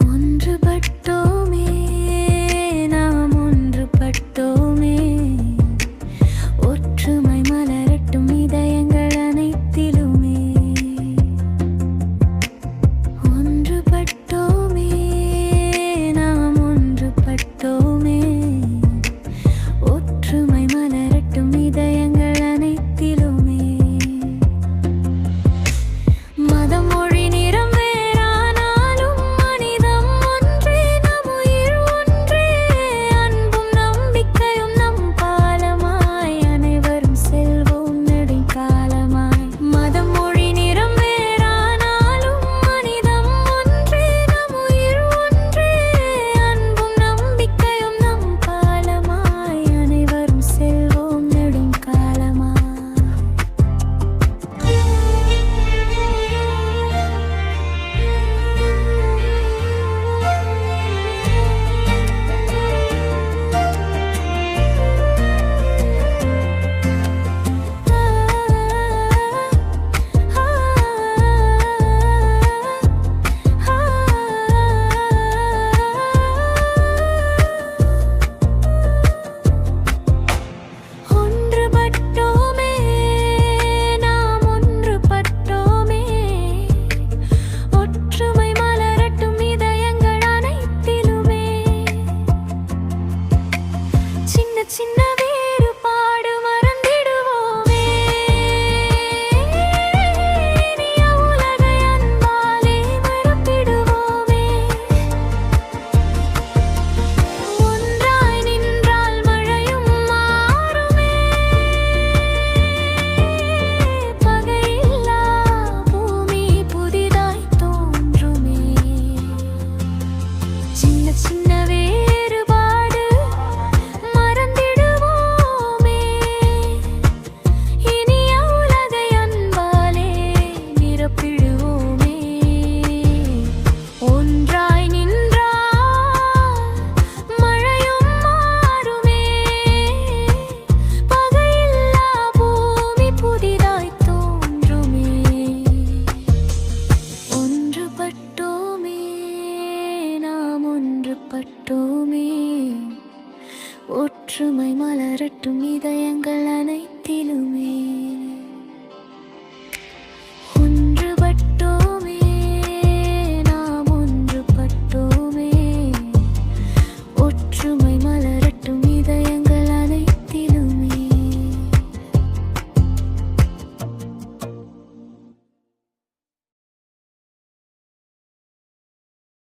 ஒன்றுபட்டோ சின்ன வேறுபாடு மறந்திடுவோமே. உலகை அன்பாலே மறுப்பிடுவோமே ஒன்றாய் நின்றால் மழையும் மாறுமே. பகையில்லா பூமி புதிதாய் தோன்றுமே. ஒற்றுமை மலரட்டும் இதயங்கள் அனைத்திலுமே.